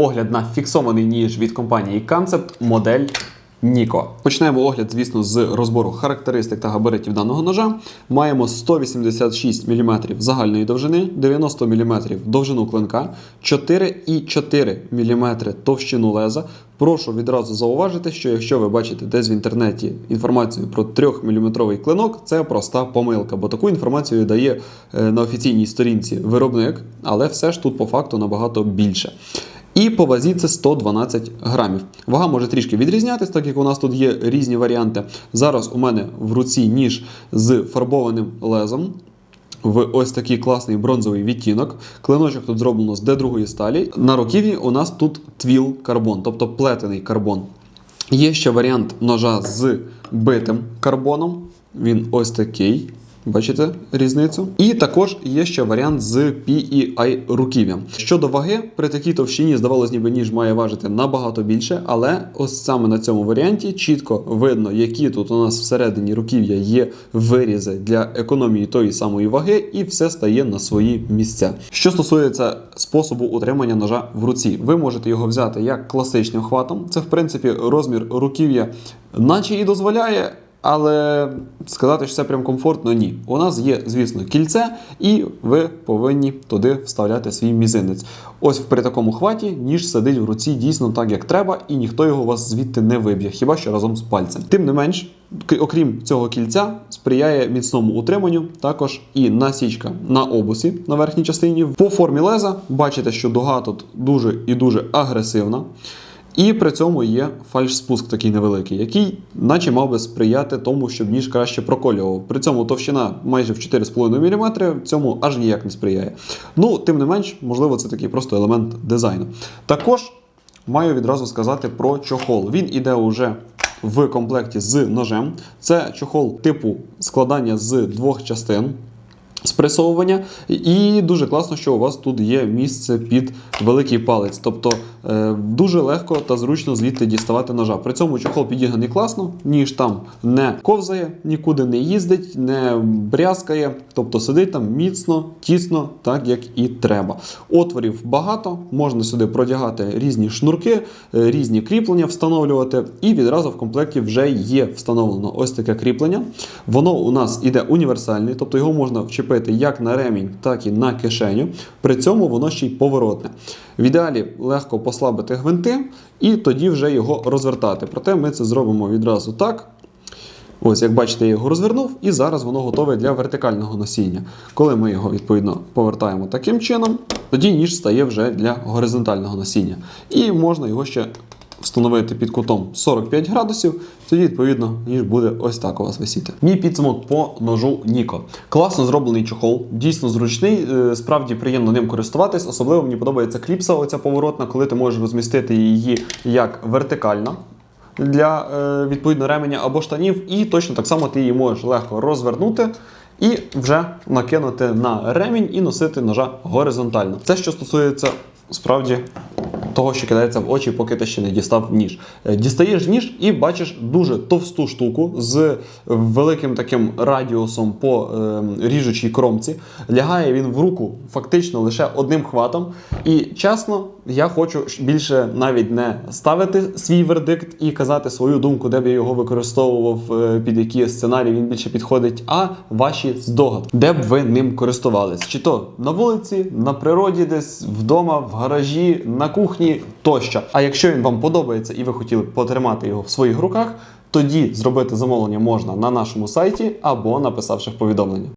огляд на фіксований ніж від компанії Concept модель Nico. Почнемо огляд, звісно, з розбору характеристик та габаритів даного ножа. Маємо 186 мм загальної довжини, 90 мм довжину клинка, 4,4 мм товщину леза. Прошу відразу зауважити, що якщо ви бачите десь в інтернеті інформацію про 3-мм клинок, це проста помилка, бо таку інформацію дає е, на офіційній сторінці виробник, але все ж тут по факту набагато більше. І по вазі це 112 грамів. Вага може трішки відрізнятись, так як у нас тут є різні варіанти. Зараз у мене в руці ніж з фарбованим лезом. В ось такий класний бронзовий відтінок. Клиночок тут зроблено з D2 сталі. На руків'ї у нас тут твіл карбон, тобто плетений карбон. Є ще варіант ножа з битим карбоном. Він ось такий. Бачите різницю? І також є ще варіант з PEI руків'ям. Щодо ваги, при такій товщині здавалось, ніби ніж має важити набагато більше, але ось саме на цьому варіанті чітко видно, які тут у нас всередині руків'я є вирізи для економії тої самої ваги, і все стає на свої місця. Що стосується способу утримання ножа в руці, ви можете його взяти як класичним хватом. Це в принципі розмір руків'я, наче і дозволяє. Але сказати, що це прям комфортно, ні. У нас є, звісно, кільце, і ви повинні туди вставляти свій мізинець. Ось при такому хваті ніж сидить в руці дійсно так, як треба, і ніхто його вас звідти не виб'є, хіба що разом з пальцем. Тим не менш, окрім цього кільця, сприяє міцному утриманню, також і насічка на обусі на верхній частині. По формі леза бачите, що дуга тут дуже і дуже агресивна. І при цьому є фальш-спуск такий невеликий, який наче мав би сприяти тому, щоб ніж краще проколював. При цьому товщина майже в 4,5 мм цьому аж ніяк не сприяє. Ну, тим не менш, можливо, це такий просто елемент дизайну. Також маю відразу сказати про чохол. Він іде уже в комплекті з ножем. Це чохол типу складання з двох частин спресовування. І дуже класно, що у вас тут є місце під великий палець. Тобто е, дуже легко та зручно звідти діставати ножа. При цьому чохол підігнаний класно, ніж там не ковзає, нікуди не їздить, не брязкає. Тобто сидить там міцно, тісно, так як і треба. Отворів багато, можна сюди продягати різні шнурки, е, різні кріплення встановлювати. І відразу в комплекті вже є встановлено ось таке кріплення. Воно у нас іде універсальне, тобто його можна вчепити як на ремінь, так і на кишеню. При цьому воно ще й поворотне. В ідеалі легко послабити гвинти і тоді вже його розвертати. Проте ми це зробимо відразу так. Ось, як бачите, я його розвернув, і зараз воно готове для вертикального носіння. Коли ми його відповідно повертаємо таким чином, тоді ніж стає вже для горизонтального носіння. І можна його ще встановити під кутом 45 градусів, тоді, відповідно, ніж буде ось так у вас висіти. Мій підсумок по ножу Ніко. Класно зроблений чохол, дійсно зручний, е, справді приємно ним користуватись. Особливо мені подобається кліпса, оця поворотна, коли ти можеш розмістити її як вертикально для е, відповідно ременя або штанів, і точно так само ти її можеш легко розвернути. І вже накинути на ремінь і носити ножа горизонтально. Це що стосується справді того, що кидається в очі, поки ти ще не дістав ніж. Е, Дістаєш ніж і бачиш дуже товсту штуку з великим таким радіусом по е, ріжучій кромці. Лягає він в руку фактично лише одним хватом. І чесно, я хочу більше навіть не ставити свій вердикт і казати свою думку, де б я його використовував, е, під які сценарії він більше підходить, а ваші здогадки, де б ви ним користувались. Чи то на вулиці, на природі, десь вдома, в гаражі, на кухні тощо. А якщо він вам подобається і ви хотіли б потримати його в своїх руках, тоді зробити замовлення можна на нашому сайті або написавши в повідомленні.